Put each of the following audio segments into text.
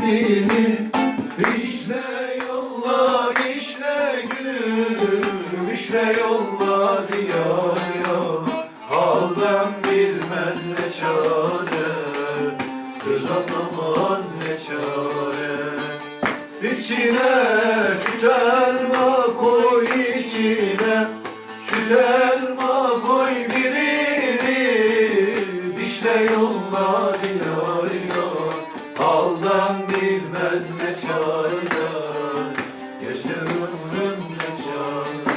Dini işle yolla işle gül işle yolla ya Haldan bilmez ne çare Söz ne çare. İçine elma koy içine elma koy birini Dişle yolla Bilmez ne çare Yaşarım ne çare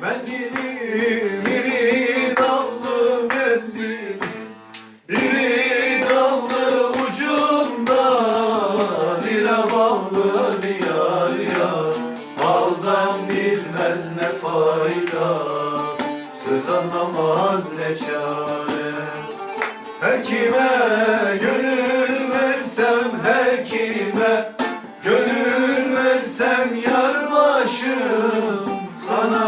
Mendilim Söz anlamaz ne çare? Her kime gönül versem her kime Gönül versem yar başım Sana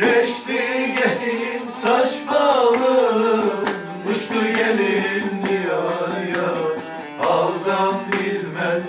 Geçti gelin saç bağlı Uçtu gelin diyar ya Haldan bilmez